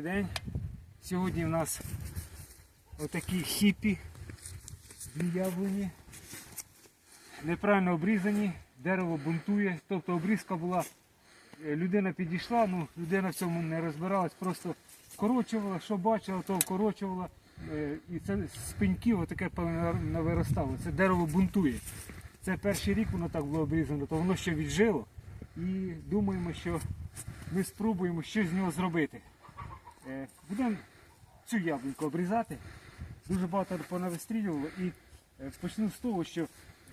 День. Сьогодні в нас отакі хіпі дві яблуні. Неправильно обрізані, дерево бунтує. Тобто обрізка була, е, людина підійшла, ну людина в цьому не розбиралась, просто вкорочувала, що бачила, то вкорочувала. Е, І це з пеньків отаке навиростало. Це дерево бунтує. Це перший рік воно так було обрізано, то воно ще віджило. І думаємо, що ми спробуємо щось з нього зробити. Е, Будемо цю яблуньку обрізати. Дуже багато понавистрілювало. І е, почну з того, що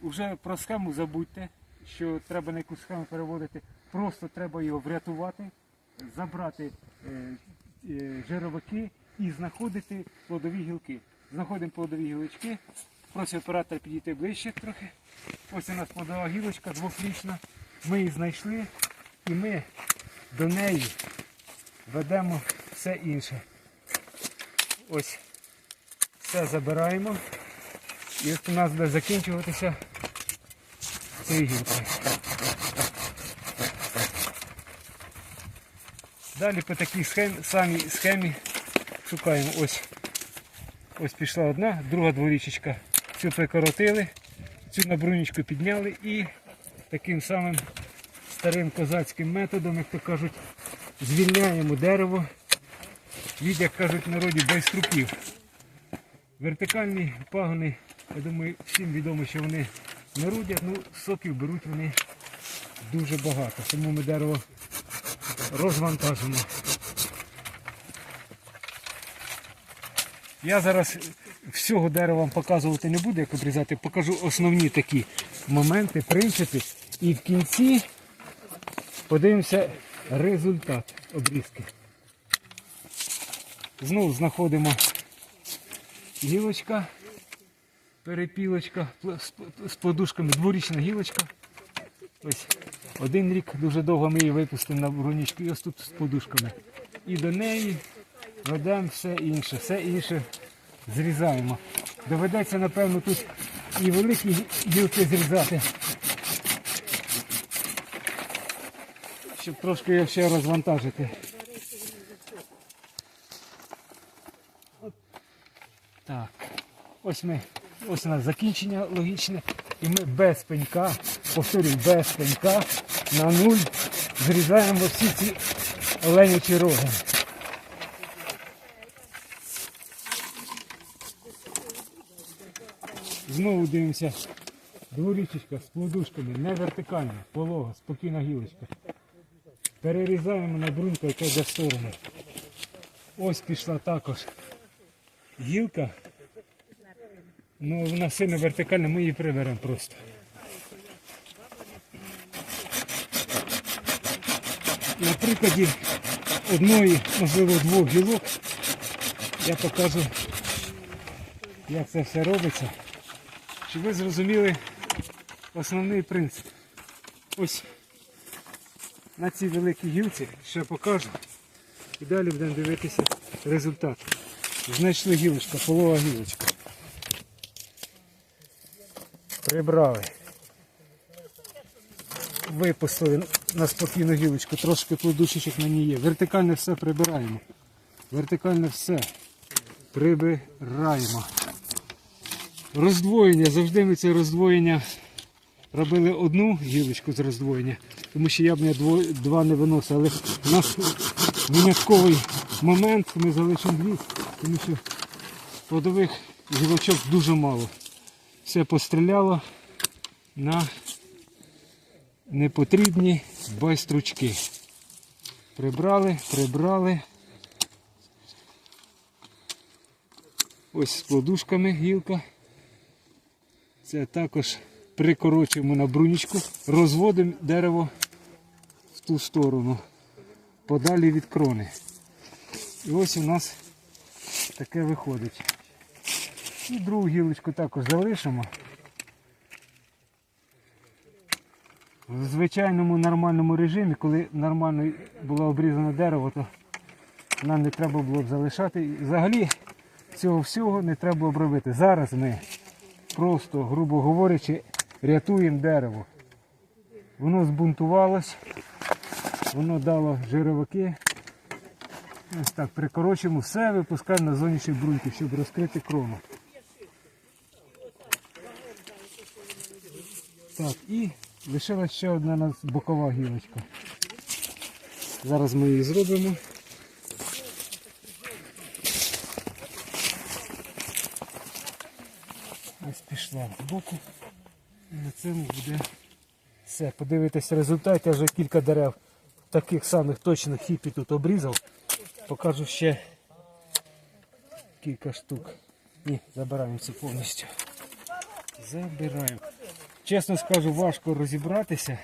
вже про схему забудьте, що треба на якусь схему переводити. Просто треба його врятувати, забрати е, жировики і знаходити плодові гілки. Знаходимо плодові гілочки. Прошу оператора підійти ближче трохи. Ось у нас плодова гілочка двохрічна. Ми її знайшли і ми до неї ведемо все інше. Ось все забираємо. І от у нас буде закінчуватися цією гілкою. Далі по такій схемі, самій схемі шукаємо. Ось, ось пішла одна, друга дворічечка. Цю прикоротили, цю набрунечку підняли і таким самим старим козацьким методом, як то кажуть, звільняємо дерево від, як кажуть в народі, байструків. Вертикальні пагони, я думаю, всім відомо, що вони не рудять, ну соків беруть вони дуже багато. Тому ми дерево розвантажимо. Я зараз всього дерева вам показувати не буду, як обрізати, покажу основні такі моменти, принципи. І в кінці подивимося результат обрізки. Знову знаходимо гілочка, перепілочка з- подушками, дворічна гілочка. Ось один рік дуже довго ми її випустимо на бронічку і ось тут з подушками. І до неї ведемо все інше, все інше зрізаємо. Доведеться, напевно, тут і великі гілки зрізати. Щоб трошки його ще розвантажити. Ось ми, ось у нас закінчення логічне. І ми без пенька, повторюю, без пенька на нуль зрізаємо всі ці оленячі роги. Знову дивимося. Дворічечка з плодушками, не вертикальна, полога, спокійна гілочка. Перерізаємо на бруньку, яка йде в сторону. Ось пішла також гілка. Ну, вона сильно вертикальна, ми її приберемо просто. На прикладі одної, можливо, двох гілок я покажу, як це все робиться, щоб ви зрозуміли основний принцип. Ось на цій великій гілці ще покажу. І далі будемо дивитися результат. Знайшли гілочка, полова гілочка. Прибрали. Випустили на спокійну гілочку, трошки плодушечок на ній є. Вертикальне все прибираємо. Вертикальне все прибираємо. Роздвоєння. Завжди ми це роздвоєння робили одну гілочку з роздвоєння, тому що я б не два не виносив. Але у нас винятковий момент, ми залишимо дві, тому що плодових гілочок дуже мало. Все постріляло на непотрібні байстручки. Прибрали, прибрали. Ось з плодушками гілка. Це також прикорочуємо на брунічку, розводимо дерево в ту сторону, подалі від крони. І ось у нас таке виходить. І другу гілочку також залишимо. В звичайному нормальному режимі, коли нормально було обрізане дерево, то нам не треба було б залишати. І Взагалі цього всього не треба було б робити. Зараз ми просто, грубо говорячи, рятуємо дерево. Воно збунтувалось, воно дало жировики, Ось так, прикорочуємо все, випускаємо на зовнішні бруньки, щоб розкрити крону. Так, і лишилась ще одна у нас бокова гілочка. Зараз ми її зробимо. Ось пішла в боку. І на цьому буде все. Подивитись результат. Я вже кілька дерев таких самих точно хіпі тут обрізав. Покажу ще кілька штук. Ні, забираємо це повністю. Забираємо. Чесно скажу, важко розібратися.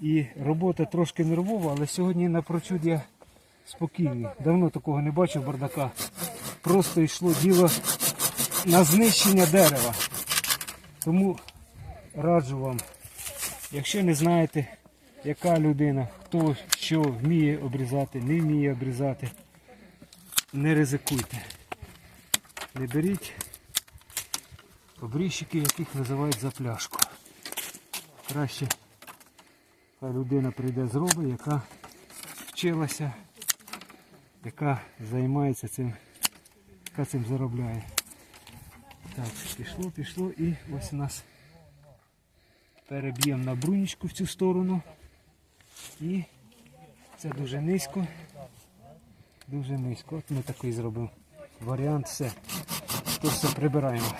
І робота трошки нервова, але сьогодні напрочуд я спокійний. Давно такого не бачив бардака. Просто йшло діло на знищення дерева. Тому раджу вам, якщо не знаєте, яка людина, хто що вміє обрізати, не вміє обрізати, не ризикуйте. Не беріть обрізчики, яких називають за пляшку. Краще людина прийде зробить, яка вчилася, яка займається цим, яка цим заробляє. Так, пішло, пішло і ось у нас переб'ємо на брунічку в цю сторону. І це дуже низько. Дуже низько. От ми такий зробимо варіант, все. То все прибираємо.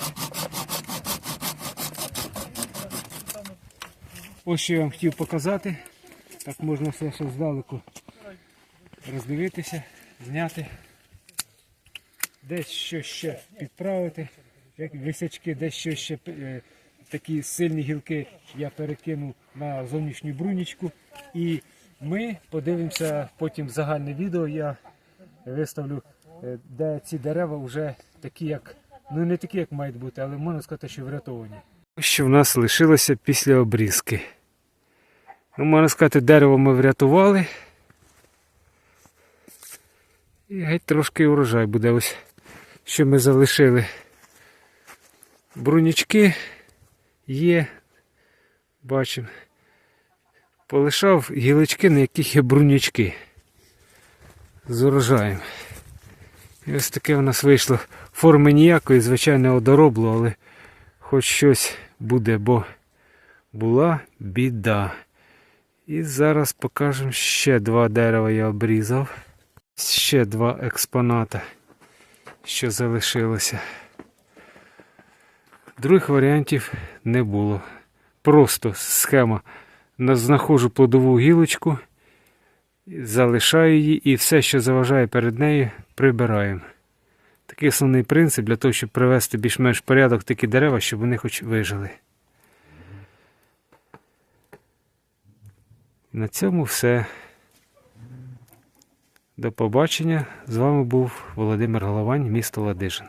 Ось що я вам хотів показати. Так можна все ще здалеку роздивитися, зняти. Десь що ще підправити. Як висячки, десь що ще е, такі сильні гілки я перекину на зовнішню брунічку. І ми подивимося потім загальне відео. Я виставлю, е, де ці дерева вже такі, як, ну не такі, як мають бути, але можна сказати, що врятовані. Що в нас лишилося після обрізки. Ну, можна сказати, дерево ми врятували. І геть трошки урожай буде ось, що ми залишили. Брунічки є, бачимо. Полишав гілочки, на яких є брунічки. З урожаєм. І ось таке у нас вийшло. Форми ніякої, звичайно, одоробло, але хоч щось буде, бо була біда. І зараз покажемо ще два дерева я обрізав. Ще два експоната, що залишилося. Других варіантів не було. Просто схема. Знаходжу плодову гілочку, залишаю її і все, що заважає перед нею, прибираємо. Такий основний принцип для того, щоб привести більш-менш порядок такі дерева, щоб вони хоч вижили. На цьому все. До побачення. З вами був Володимир Головань, місто Ладижин.